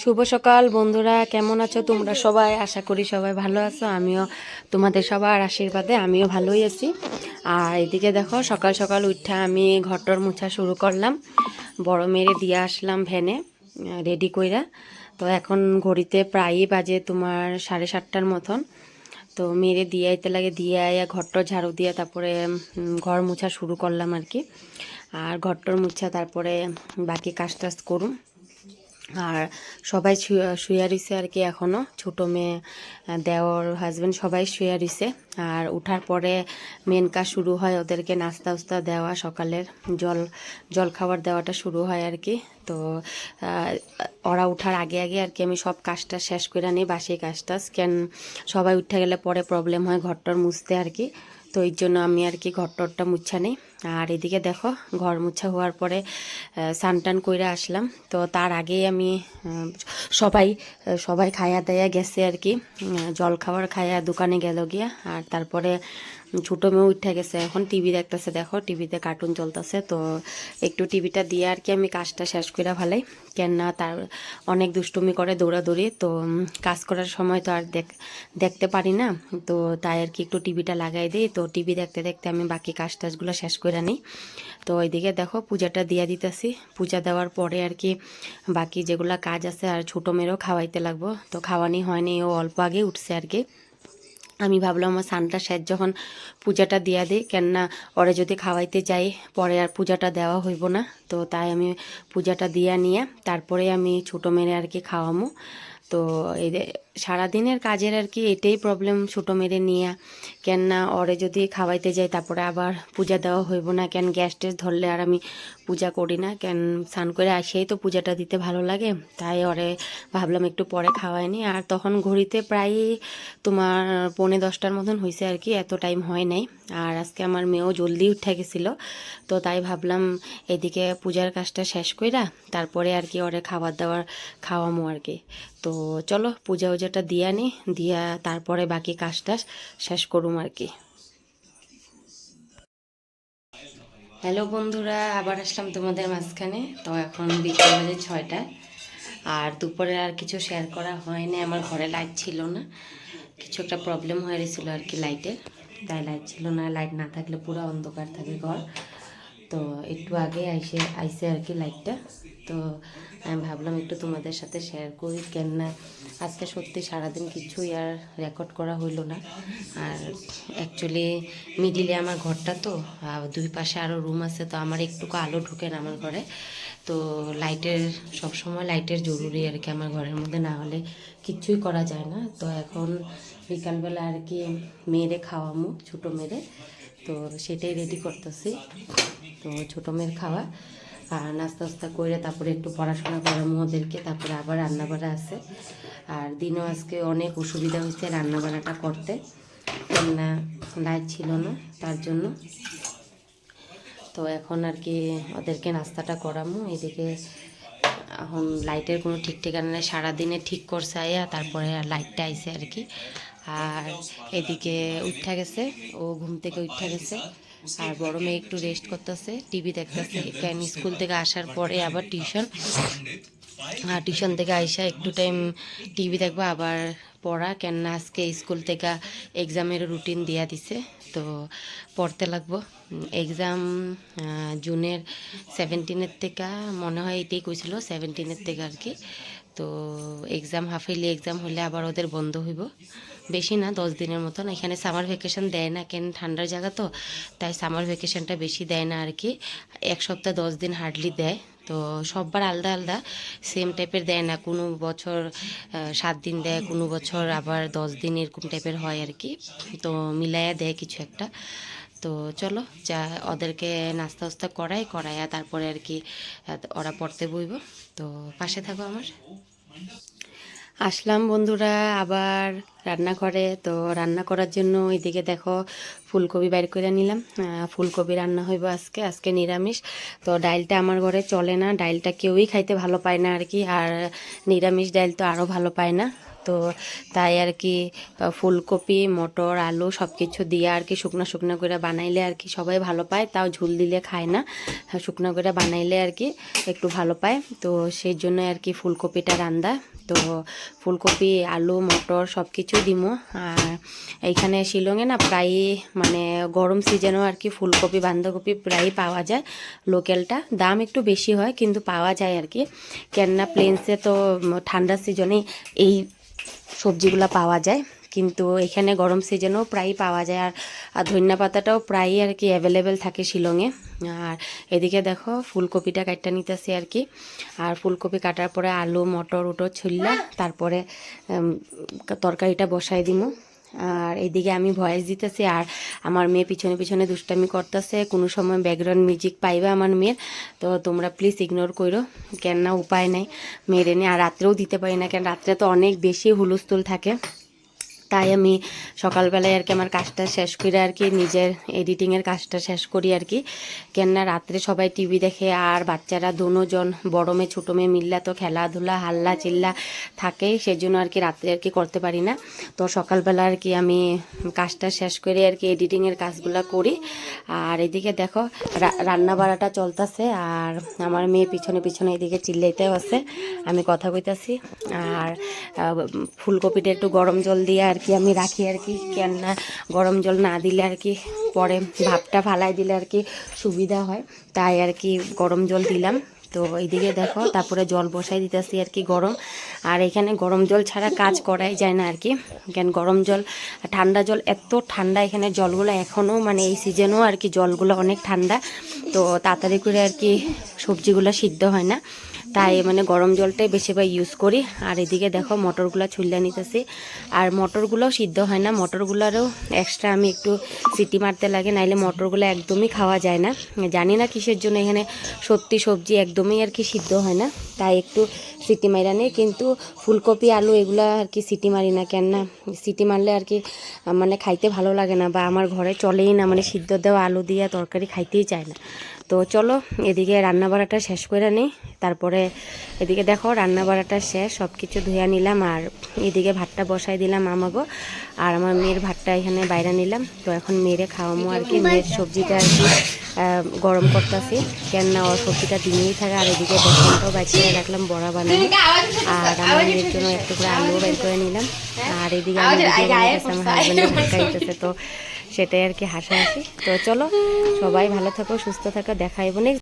শুভ সকাল, বন্ধুরা। কেমন আছো তোমরা সবাই? আশা করি সবাই ভালো আছো। আমিও তোমাদের সবার আশীর্বাদে আমিও ভালোই আছি। আর এদিকে দেখো, সকাল সকাল উঠা আমি ঘরটর মুছা শুরু করলাম। বড় মেরে দিয়ে আসলাম ভ্যানে, রেডি কইরা। তো এখন ঘড়িতে প্রায়ই বাজে তোমার সাড়ে সাতটার মতন। তো মেরে দিয়ে আইতে লাগে, দিয়ে আইয়া ঘরটর ঝাড়ু দিয়ে তারপরে ঘর মুছা শুরু করলাম আর কি। আর ঘরটর মুছা তারপরে বাকি কাজ টাজ করুম। আর সবাই শুয়ে রইছে আর কি এখনও ছোটো মেয়ে দেওর হাজব্যান্ড সবাই শুয়ে রইছে। আর উঠার পরে মেন কাজ শুরু হয় ওদেরকে নাস্তা উস্তা দেওয়া, সকালের জল জল খাবার দেওয়াটা শুরু হয় আর কি। তো ওরা উঠার আগে আগে আর কি আমি সব কাজটা শেষ করে নিই, বাসি কাজটা। কেন সবাই উঠে গেলে পরে প্রবলেম হয়, ঘরটর মুছতে আর কি। তো এই জন্য আমি আর কি ঘরটরটা মুছা নেই। আর এদিকে দেখো, ঘর মুছা হওয়ার পরে সান টান করে আসলাম। তো তার আগেই আমি সবাই সবাই খায়া দায়া গেছে আর কি। জল খাবার খায়া দোকানে গেল গিয়া। আর তারপরে ছোটো মেয়ে উঠে গেছে। এখন টিভি দেখতেছে, দেখো টিভিতে কার্টুন চলতেছে। তো একটু টিভিটা দিয়ে আর কি আমি কাজটা শেষ করে ফেলাই। কেন না তার অনেক দুষ্টুমি করে দৌড়াদৌড়ি। তো কাজ করার সময় তো আর দেখ, দেখতে পারি না। তো তাই আর কি একটু টিভিটা লাগাই দিই। তো টিভি দেখতে দেখতে আমি বাকি কাজ টাজগুলো শেষ করে নিই। তো ওইদিকে দেখো পূজাটা দিয়া দিতেছি। পূজা দেওয়ার পরে আর কি বাকি যেগুলা কাজ আছে আর ছোটো মেয়েরও খাওয়াইতে লাগবো। তো খাওয়ানি হয়নি, ও অল্প আগে উঠছে আর কি। আমি ভাবলাম আমার সানটা স্যার যখন পূজাটা দিয়া দিই, কেননা ওরে যদি খাওয়াইতে যাই, পরে আর পূজাটা দেওয়া হইব না। তো তাই আমি পূজাটা দিয়া নিয়ে তারপরে আমি ছোটো মেরে আর কি খাওয়ামো। তো এই সারাদিনের কাজের আর কি এটাই প্রবলেম ছোটো মেরে নিয়ে। কেন না ওরে যদি খাওয়াইতে যাই তারপরে আবার পূজা দেওয়া হইব না। কেন গ্যাস টেস ধরলে আর আমি পূজা করি না। কেন স্নান করে আসেই তো পূজাটা দিতে ভালো লাগে। তাই ওরে ভাবলাম একটু পরে খাওয়াইনি আর তখন ঘড়িতে প্রায় তোমার পৌনে দশটার মতন হয়েছে আর কি এত টাইম হয় নাই। আর আজকে আমার মেয়েও জলদি উঠে গেছিল। তো তাই ভাবলাম এদিকে পূজার কাজটা শেষ কইরা তারপরে আর কি ওরে খাবার দাবার খাওয়ামো আর কি তো চলো পূজা উজাটা দিয়া নি দিয়া তারপরে বাকি কাজ কাজটা শেষ করুম আর কি। হ্যালো বন্ধুরা, আবার আসলাম তোমাদের মাঝখানে। তো এখন বিকেল বাজে ছয়টা। আর দুপুরে আর কিছু শেয়ার করা হয়নি, আমার ঘরে লাইট ছিল না। কিছু একটা প্রবলেম হয়ে গেছিল আর কি লাইটের তাই লাইট ছিল না লাইট না থাকলে পুরো অন্ধকার থাকে ঘর। তো একটু আগে আইসে আইসে আর কি লাইটটা তো আমি ভাবলাম একটু তোমাদের সাথে শেয়ার করি। কেননা আজকে সত্যি সারাদিন কিছুই আর রেকর্ড করা হইল না। আর অ্যাকচুয়ালি মিডিলে আমার ঘরটা তো দুই পাশে আরও রুম আছে, তো আমার একটুকু আলো ঢুকে না আমার ঘরে। তো লাইটের সব সময় লাইটের জরুরি আর কি আমার ঘরের মধ্যে, না হলে কিচ্ছুই করা যায় না। তো এখন বিকালবেলা আর কি মেয়েরে খাওয়ামু, ছোটো মেয়েরে। তো সেটাই রেডি করতেছি। তো ছোটো মেয়ের খাওয়া। আর নাস্তা টাস্তা করে তারপরে একটু পড়াশোনা করামো ওদেরকে তারপরে আবার রান্নাবাড়া আছে। আর দিনও আজকে অনেক অসুবিধা হয়েছে রান্নাবাড়াটা করতে। কেননা লাইট ছিল না, তার জন্য। তো এখন আর কি ওদেরকে নাস্তাটা করামো এদিকে এখন লাইটের কোনো ঠিক ঠিকানা নেই, সারাদিনে ঠিক করছে আইয়া তারপরে লাইটটা আইছে আর কি। আর এদিকে উঠা গেছে, ও ঘুম থেকে উঠা গেছে। আর বড় মেয়ে একটু রেস্ট করতেছে টিভি দেখতেছে, কেন স্কুল থেকে আসার পরে আবার টিউশন আর টিউশন থেকে আইসা একটু টাইম টিভি দেখব, আবার পড়া, কেননা আজকে স্কুল থেকে এক্সামের রুটিন দিয়া দিছে, তো পড়তে লাগবো। এক্সাম জুনের সেভেন্টিনের থেকে, মনে হয় এটাই কইছিল সেভেন্টিনের থেকে আর কি। তো এক্সাম হাফেলি এক্সাম হলে আবার ওদের বন্ধ হইব। বেশি না, দশ দিনের মতন। এখানে সামার ভ্যাকেশন দেয় না কেন, ঠান্ডার জায়গা তো, তাই সামার ভ্যাকেশনটা বেশি দেয় না আর কি। এক সপ্তাহ, দশ দিন হার্ডলি দেয়। তো সববার আলাদা আলাদা সেম টাইপের দেয় না। কোনো বছর সাত দিন দেয়, কোনো বছর আবার দশ দিন এরকম টাইপের হয় আর কি। তো মিলাইয়া দেয় কিছু একটা। তো চলো, যা ওদেরকে নাস্তা উস্তা করাই, করাইয়া তারপরে আর কি ওরা পড়তে বইব। তো পাশে থাকো আমার। আসলাম বন্ধুরা আবার রান্নাঘরে। তো রান্না করার জন্য এদিকে দেখো ফুলকপি বাইর করে নিলাম। ফুলকপি রান্না হইব আজকে আজকে নিরামিষ। তো ডাইলটা আমার ঘরে চলে না ডাইলটা কেউই খাইতে ভালো পায় না আর কি। আর নিরামিষ ডাইল তো আরও ভালো পায় না। তো তাই আর কি ফুলকপি মটর আলু সব কিছু দিয়ে আর কি শুকনো শুকনো করে বানাইলে আর কি সবাই ভালো পায়। তাও ঝুল দিলে খায় না হ্যাঁ, শুকনো করে বানাইলে আর কি একটু ভালো পায়। তো সেই জন্য আর কি ফুলকপিটা রান্দা। তো ফুলকপি আলু মটর সব কিছু দিমো। আর এইখানে শিলংয়ে না প্রায় মানে গরম সিজনেও আর কি ফুলকপি বাঁধাকপি প্রায় পাওয়া যায় লোকালটা। দাম একটু বেশি হয় কিন্তু পাওয়া যায় আর কি। কেননা প্লেন্সে তো ঠান্ডার সিজনে এই সবজিগুলো পাওয়া যায়। কিন্তু এখানে গরম সিজনেও প্রায়ই পাওয়া যায়। আর আর ধনিয়া পাতাটাও প্রায়ই আর কি অ্যাভেলেবেল থাকে শিলংয়ে। আর এদিকে দেখো ফুলকপিটা কাটটা নিতেছি আর কি। আর ফুলকপি কাটার পরে আলু, মটর উটো ছুললা তারপরে তরকারিটা বসাই দিমু। আর এদিকে আমি ভয়েস দিতেছি আর আমার মেয়ে পিছনে পিছনে দুষ্টামি করতেছে। কোনো সময় ব্যাকগ্রাউন্ড মিউজিক পাইবে আমার মেয়ের। তো তোমরা প্লিজ ইগনোর করো কেন না উপায় নাই। মেরে নেই আর রাত্রেও দিতে পারি না, কেন রাত্রে তো অনেক বেশি হুলস্থুল থাকে। তাই আমি সকালবেলায় আর কি আমার কাজটা শেষ করে আর কি নিজের এডিটিংয়ের কাজটা শেষ করি আর কি। কেননা রাত্রে সবাই টিভি দেখে আর বাচ্চারা দুজন, বড় মেয়ে, ছোটো মেয়ে মিল্লা তো খেলাধুলা, হাল্লা, চিল্লা থাকেই সেজন্য আর কি রাত্রে আর কি করতে পারি না। তো সকালবেলা আর কি আমি কাজটা শেষ করে আর কি এডিটিংয়ের কাজগুলো করি। আর এদিকে দেখো রান্না বাড়াটা চলতেছে আর আমার মেয়ে পিছনে পিছনে এদিকে চিল্লাইতেও আছে। আমি কথা কইতাছি। আর ফুলকপিটা একটু গরম জল দিয়ে আর কি আমি রাখি আর কি কেন না গরম জল না দিলে আর কি পরে ভাপটা ফালাই দিলে আর কি সুবিধা হয়। তাই আর কি গরম জল দিলাম। তো এইদিকে দেখো, তারপরে জল বসাই দিতেছি আর কি গরম। আর এখানে গরম জল ছাড়া কাজ করাই যায় না আর কি কেন গরম জল, ঠান্ডা জল, এত ঠান্ডা এখানে জলগুলো এখনও মানে এই সিজনেও আর কি জলগুলো অনেক ঠান্ডা। তো তাড়াতাড়ি করে আর কি সবজিগুলো সিদ্ধ হয় না। তাই মানে গরম জলটাই বেশিরভাগ ইউজ করি। আর এদিকে দেখো মটরগুলো ছুল্লা নিতেছি। আর মটরগুলোও সিদ্ধ হয় না। মটরগুলোরও এক্সট্রা আমি একটু সিটি মারতে লাগে, নাইলে মটরগুলো একদমই খাওয়া যায় না। জানি না কিসের জন্য এখানে সত্যি সবজি একদমই আর কি সিদ্ধ হয় না। তাই একটু সিটি মারা নেই। কিন্তু ফুলকপি, আলু এগুলো আর কি সিটি মারি না। কেন না সিটি মারলে আর কি মানে খাইতে ভালো লাগে না বা আমার ঘরে চলেই না। মানে সিদ্ধ দেওয়া আলু দিয়ে তরকারি খাইতেই চায় না। তো চলো, এদিকে রান্না বাড়াটা শেষ করে নিই তারপরে এদিকে দেখো রান্না বাড়াটা শেষ সব কিছু ধুয়ে নিলাম আর এদিকে ভাতটা বসাই দিলাম আমাগো। আর আমার মেয়ের ভাতটা এখানে বাইরে নিলাম। তো এখন মেয়েরে খাওয়ামো আর কি, মেয়ের সবজিটা আর কি গরম করতেছি। কেননা ওর সবজিটা দিনেই থাকে আর এদিকে বেসনটাও বাইরে রাখলাম, বড়া বানাবো। আর আমার মেয়ের জন্য একটু করে আলু বের করে নিলাম। আর এদিকে আমার হাজব্যান্ডের ভাত খাইতেছে, তো সেটাই আর কি হাসাহাসি। তো চলো সবাই ভালো থাকো সুস্থ থাকো দেখাইব নেক্সট